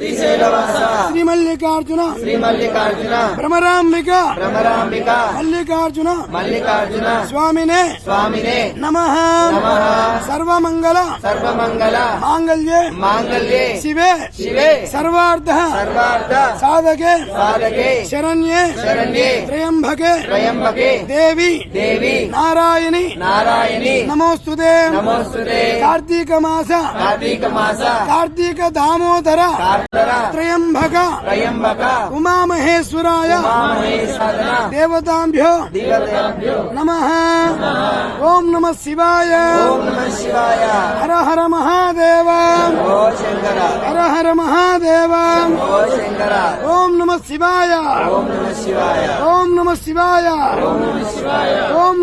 Dice la Shri Mallikarjuna Shri Mallikarjuna Bhramarambika Bhramarambika Mallikarjuna Mallikarjuna స్వామినే స్వామినే నమ సర్వమంగళ సర్వమంగళ మాంగళ్యే మాంగళ్యే శివే శివే సర్వార్థ సర్వార్థ సాధకే సాధకే శరణ్యే శరణ్యే త్రయంబకే త్రయంబకే దేవి దేవి నారాయణి నారాయణి నమోస్తుతే నమోస్తుతే కార్తీక మాస కార్తీక మాస కార్తీక దామోదర త్రయంబక త్రయంబక ఉమామహేశ్వరాయ ఉమామహేశ్వరన దేవతాభ్యో దేవతభ్యో నమ ఓం నమ శివాయ ఓం నమ శివాయ హర హర మహాదేవ ఓ శంకర హర హర మహాదేవ ఓ శంకర ఓం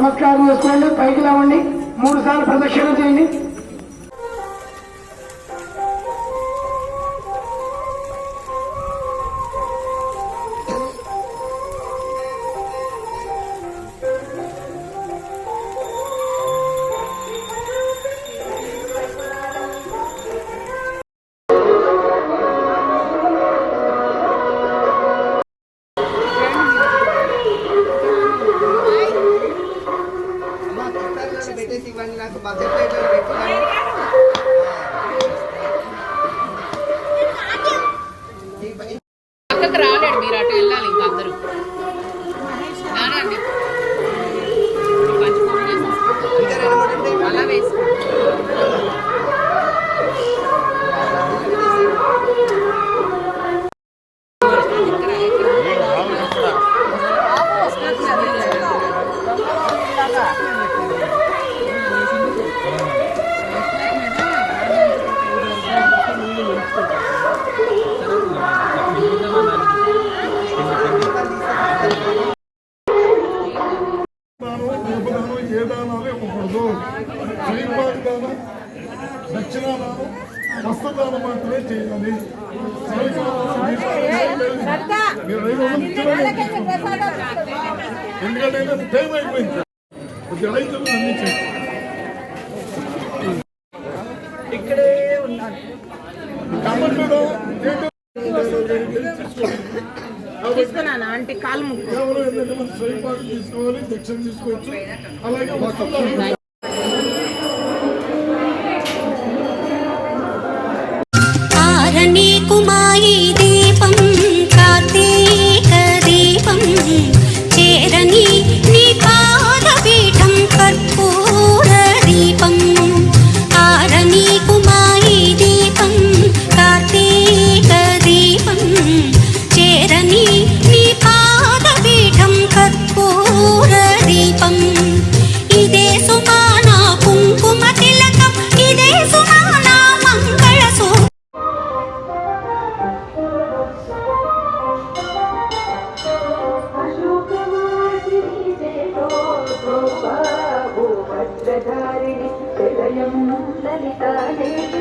నమస్కారం చేసుకోండి పైకి లేవండి. మూడు సార్లు ప్రదక్షిణ చేయండి. ఇవ్వండి నాకు మా సెపరేట్లో పెట్టుకోండి పక్కకు రాలేడు మీరు అటు వెళ్ళాలి ఇంకా అందరూ. అలా వేసుకో. దానం దక్షిణాదానం హస్తదానం మాత్రమే చేయాలి ఎందుకంటే టైం అయిపోయింది రైతులు అందించారు తీసుకున్నాను? ఆంటీ కాలు ముక్కు. తీసుకోవాలి దక్షిణ తీసుకోవచ్చు. అలాగే అశోకవాసిని హృదయం బాహు